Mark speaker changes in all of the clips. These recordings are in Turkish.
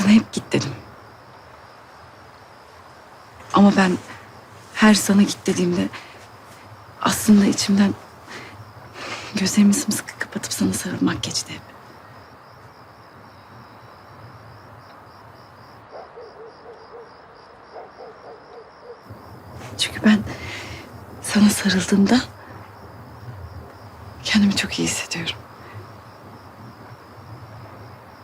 Speaker 1: sana hep git dedim. Ama ben her sana git dediğimde aslında içimden gözlerimi sımsıkı kapatıp sana sarılmak geçti hep. Çünkü ben sana sarıldığımda kendimi çok iyi hissediyorum.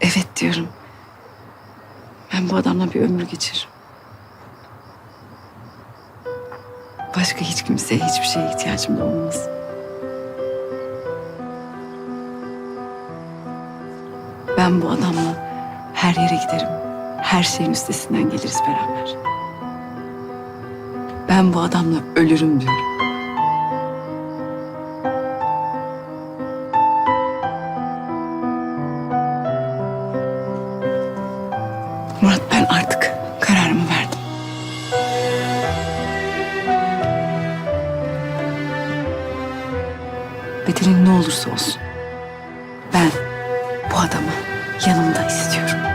Speaker 1: Evet diyorum. Ben bu adamla bir ömür geçiririm. Başka hiç kimseye hiçbir şeye ihtiyacım da olmaz. Ben bu adamla her yere giderim. Her şeyin üstesinden geliriz beraber. Ben bu adamla ölürüm diyorum. Olursa olsun. Ben bu adamı yanımda istiyorum.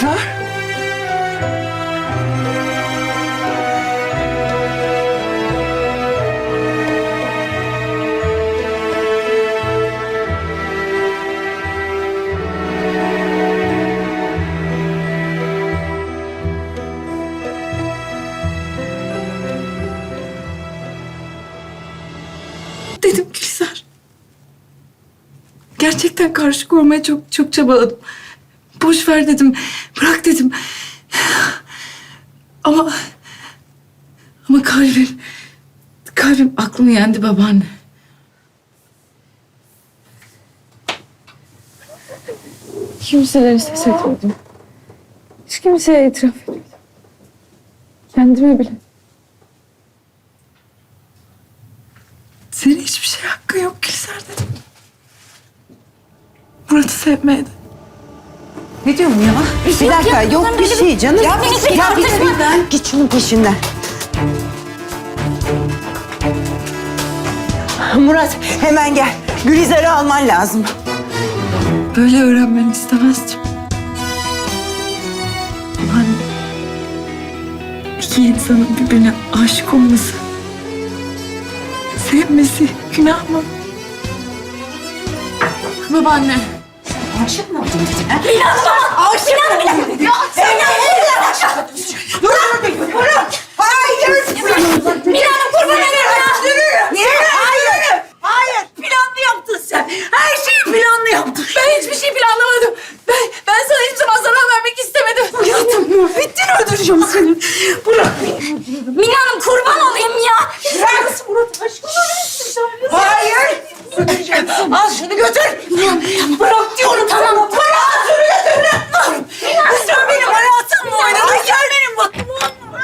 Speaker 1: Gülizar. Dedim Gülizar. Gerçekten karşı koymaya çok çok çabaladım. Boş ver dedim. Bırak dedim. Ama ama kalbim kalbim aklımı yendi babaanne.
Speaker 2: Kimselere ses etmedim. Hiç kimseye itiraf etmedim. Kendime bile.
Speaker 1: Senin hiçbir şey hakkın yok Gülizar dedim. Murat'ı sevmeye de.
Speaker 3: Ne diyorum ya? Bir, dakika yok bir şey canım. Ya, bir, ya bir de git şunun peşinden. Murat hemen gel. Gülizar'ı alman lazım.
Speaker 1: Böyle öğrenmeni istemezdim. Hani iki insanın birbirine aşık olması, sevmesi günah mı? Babaanne.
Speaker 3: Aşık mı oldun dedim ha? Hayır.
Speaker 4: Milan'ın kurban ederim ya.
Speaker 3: Niye? Hayır.
Speaker 4: Hayır. Planlı yaptın sen. Her şeyi planlı yaptın. Ben hiçbir şey planlamadım. Ben, ben sana hiçbir zaman zarar vermek istemedim. Hayatım Muhittin'i öldüreceğim seni. Bırak beni. Milan'ım kurban olayım ya. Bırak. Murat aşkım
Speaker 3: Hayır.
Speaker 4: Al şunu götür. Bırak diyorum tamam. Bırak şunu götür. Sen benim hayatımla oynadın. Sen benim mutluluğumla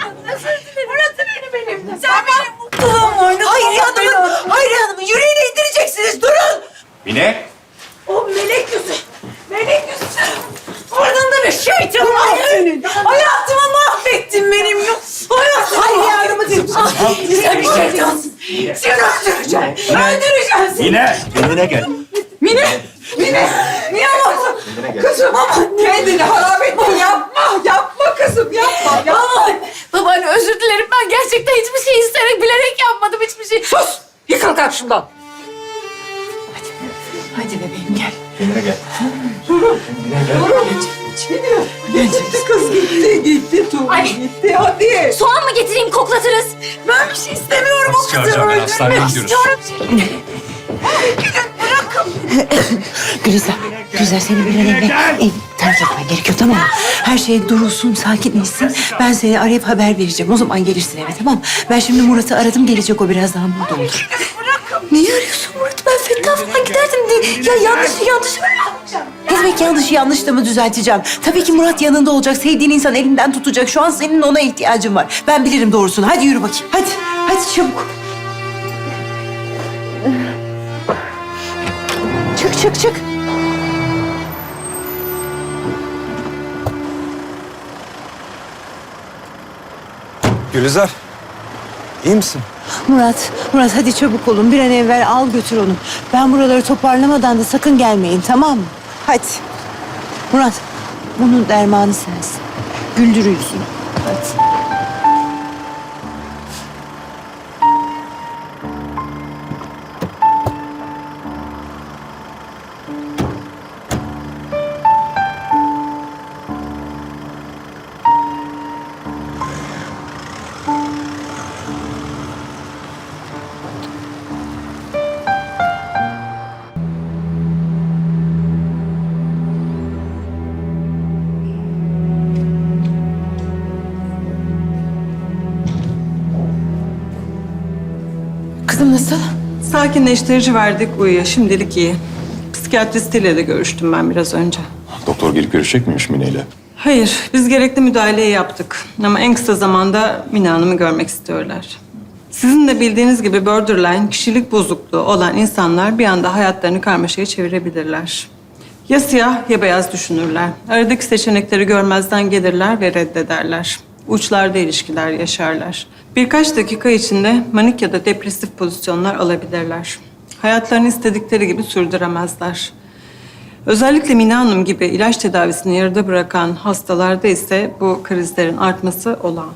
Speaker 4: Burası benim elimde. Sen benim mutluluğumla oynadın. Hayır Hanım'ın, Hayır Hanım'ın yüreğine indireceksiniz. Durun.
Speaker 5: Mine,
Speaker 4: O melek yüzü. Melek yüzü. Oradan da bir şeytan var senin. Hayatımı mahvettin benim. Hayatımı Hayır yardımı değil. Sen bir şeytansın. Seni öldüreceğim. Öldüreceğim seni.
Speaker 5: Mine, kendine gel.
Speaker 4: Mine, Mine, niye yaptın? Kızım ama kendini harap etme. Yapma, yapma kızım, yapma, yapma.
Speaker 2: Babaanne özür dilerim. Ben gerçekten hiçbir şey isteyerek, bilerek yapmadım hiçbir şey.
Speaker 4: Sus, yıkıl karşımdan. Hadi, hadi bebeğim gel.
Speaker 5: Kendine gel.
Speaker 4: Gitti kız, gitti, gitti Tuğba,
Speaker 2: Ay.
Speaker 4: gitti. Hadi.
Speaker 2: Soğan mı getireyim koklatırız?
Speaker 4: Ben bir şey istemiyorum o kızı
Speaker 5: Çağıracağım ben, hastaneye
Speaker 4: öldürmek
Speaker 5: gidiyoruz.
Speaker 4: istiyorum. Bırakın.
Speaker 3: Gülizar, Gülizar seni bir an evvel ev terk etmen gerekiyor tamam mı? Her şey durulsun, sakinleşsin. Ben seni arayıp haber vereceğim. O zaman gelirsin eve tamam mı? Ben şimdi Murat'ı aradım, gelecek o birazdan burada olur.
Speaker 4: Bırakın.
Speaker 2: Niye arıyorsun Murat? Ben Fettah falan giderdim diye. Ya yanlış yanlış mı yapacağım? Kız
Speaker 3: demek yanlışı yanlış da mı düzelteceğim? Tabii ki Murat yanında olacak. Sevdiğin insan elinden tutacak. Şu an senin ona ihtiyacın var. Ben bilirim doğrusunu. Hadi yürü bakayım. Hadi. Hadi çabuk. Çık çık çık.
Speaker 6: Gülizar, iyi misin?
Speaker 3: Murat, Murat hadi çabuk olun. Bir an evvel al götür onu. Ben buraları toparlamadan da sakın gelmeyin tamam mı? Hadi. Murat, bunun dermanı sensin. Güldür yüzünü.
Speaker 7: Sakinleştirici verdik, uyuyor. Şimdilik iyi. Psikiyatristiyle de görüştüm ben biraz önce.
Speaker 6: Doktor gelip görüşecek miymiş Mine ile?
Speaker 7: Hayır, biz gerekli müdahaleyi yaptık. Ama en kısa zamanda Mine Hanım'ı görmek istiyorlar. Sizin de bildiğiniz gibi borderline kişilik bozukluğu olan insanlar bir anda hayatlarını karmaşaya çevirebilirler. Ya siyah ya beyaz düşünürler. Aradaki seçenekleri görmezden gelirler ve reddederler. Uçlarda ilişkiler yaşarlar. Birkaç dakika içinde manik ya da depresif pozisyonlar alabilirler. Hayatlarını istedikleri gibi sürdüremezler. Özellikle Mine Hanım gibi ilaç tedavisini yarıda bırakan hastalarda ise bu krizlerin artması olağan.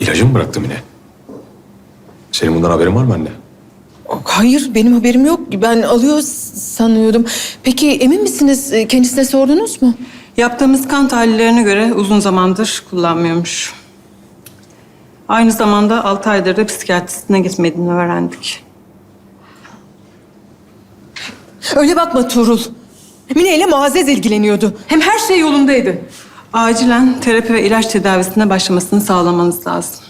Speaker 6: İlacı mı bıraktı Mine? Senin bundan haberin var mı anne?
Speaker 4: Hayır benim haberim yok. Ben alıyor sanıyordum. Peki emin misiniz? Kendisine sordunuz mu?
Speaker 7: Yaptığımız kan tahlillerine göre uzun zamandır kullanmıyormuş. Aynı zamanda 6 aydır da psikiyatristine gitmediğini öğrendik.
Speaker 4: Öyle bakma Tuğrul. Mine ile Muazzez ilgileniyordu. Hem her şey yolundaydı.
Speaker 7: Acilen terapi ve ilaç tedavisine başlamasını sağlamanız lazım.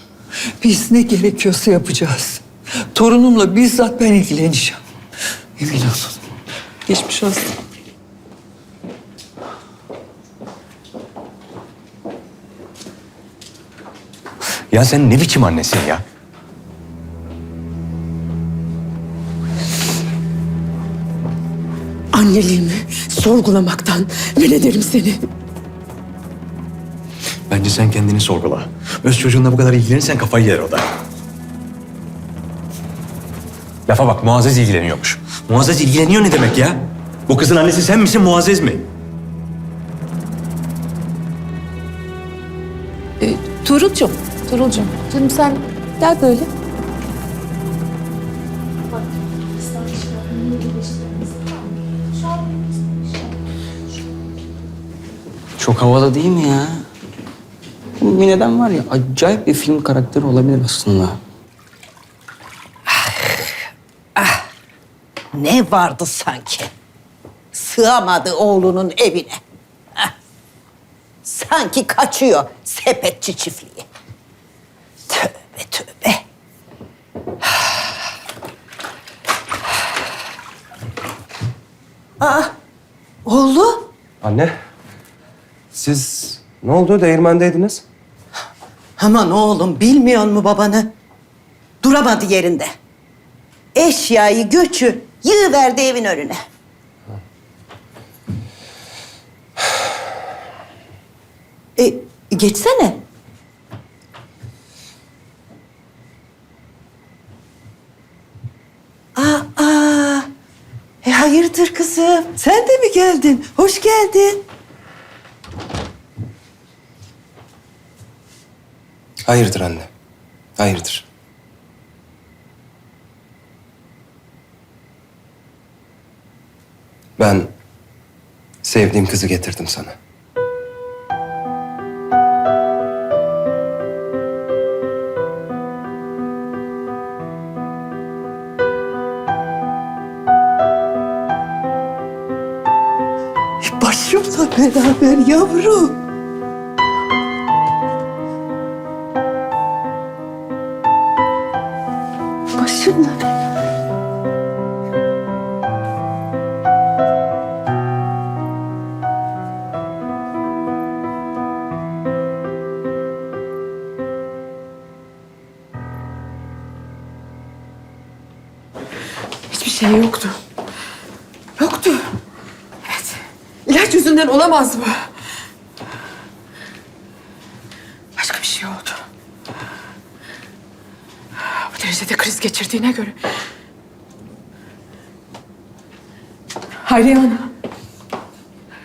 Speaker 8: Biz ne gerekiyorsa yapacağız. Torunumla bizzat ben ilgileneceğim. Emin olun.
Speaker 7: Geçmiş olsun.
Speaker 5: Ya sen ne biçim annesin ya?
Speaker 4: Anneliğimi sorgulamaktan men ederim seni.
Speaker 5: Bence sen kendini sorgula. Öz çocuğunla bu kadar ilgilenirsen kafayı yer o da. Lafa bak Muazzez ilgileniyormuş. Muazzez ilgileniyor ne demek ya? Bu kızın annesi sen misin Muazzez mi?
Speaker 2: Tuğrul'cum, Tuğrul'cum. Canım sen gel böyle.
Speaker 9: Çok havalı değil mi ya? Bu Mine'den var ya acayip bir film karakteri olabilir aslında.
Speaker 10: Ne vardı sanki? Sığamadı oğlunun evine. Heh. Sanki kaçıyor sepetçi çiftliği. Tövbe. Aa, oğlum.
Speaker 11: Anne, siz ne oldu? Değirmendeydiniz.
Speaker 10: Aman oğlum bilmiyor mu babanı? Duramadı yerinde. Eşyayı göçü yığıverdi evin önüne. E, geçsene. Aa, aa. E, hayırdır kızım? Sen de mi geldin? Hoş geldin.
Speaker 11: Hayırdır anne? Hayırdır? Ben sevdiğim kızı getirdim sana.
Speaker 10: Beraber yavrum.
Speaker 4: Olamaz bu. Başka bir şey oldu. Bu derecede kriz geçirdiğine göre. Hayriye Hanım.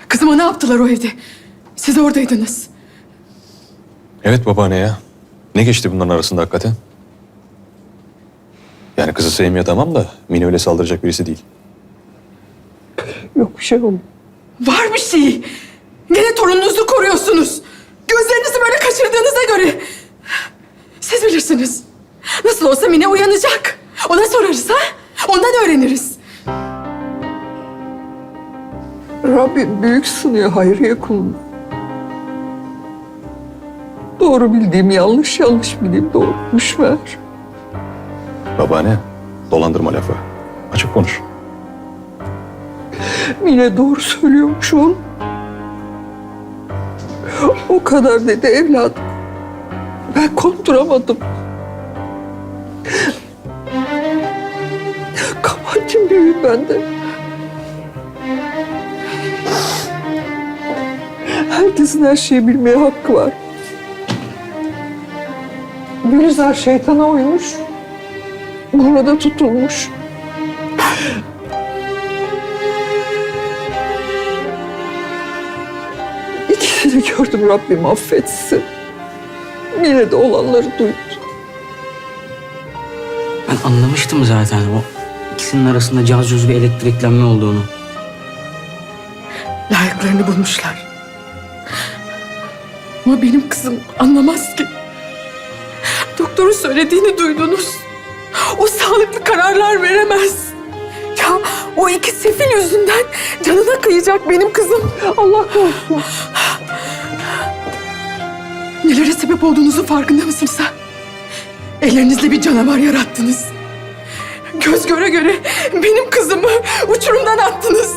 Speaker 4: Kızıma ne yaptılar o evde? Siz oradaydınız.
Speaker 6: Evet babaanne ya. Ne geçti bunların arasında hakikaten? Yani kızı sevmiyor tamam da Mine öyle saldıracak birisi değil.
Speaker 8: Yok bir şey oldu.
Speaker 4: Var bir şey. Gene torununuzu koruyorsunuz. Gözlerinizi böyle kaçırdığınıza göre. Siz bilirsiniz. Nasıl olsa Mine uyanacak. Ona sorarız ha? Ondan öğreniriz.
Speaker 8: Rabbim büyük sınıyor Hayriye kulunu. Doğru bildiğim yanlış, yanlış bildiğim doğruymuş ver.
Speaker 6: Babaanne dolandırma lafı. Açık konuş.
Speaker 8: Mine doğru söylüyormuş oğlum. O kadar dedi evladım. Ben konduramadım. Kabahatim büyük bende. Herkesin her şeyi bilmeye hakkı var. Gülizar şeytana uymuş. Burada tutulmuş. İkisini gördüm Rabbim affetsin. Yine de olanları duydu.
Speaker 9: Ben anlamıştım zaten o ikisinin arasında caz cüz bir elektriklenme olduğunu.
Speaker 4: Layıklarını bulmuşlar. Ama benim kızım anlamaz ki. Doktorun söylediğini duydunuz. O sağlıklı kararlar veremez. Ya o iki sefil yüzünden canına kıyacak benim kızım. Allah korusun. Nelere sebep olduğunuzu farkında mısınız ha? Ellerinizle bir canavar yarattınız. Göz göre göre benim kızımı uçurumdan attınız.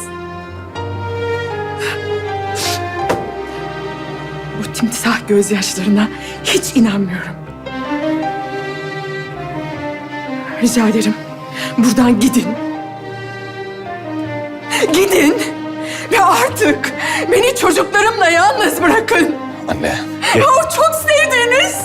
Speaker 4: Bu timsah gözyaşlarına hiç inanmıyorum. Rica ederim. Buradan gidin. Gidin. Ve artık beni çocuklarımla yalnız bırakın.
Speaker 6: Anne.
Speaker 4: O çok sevdiğiniz,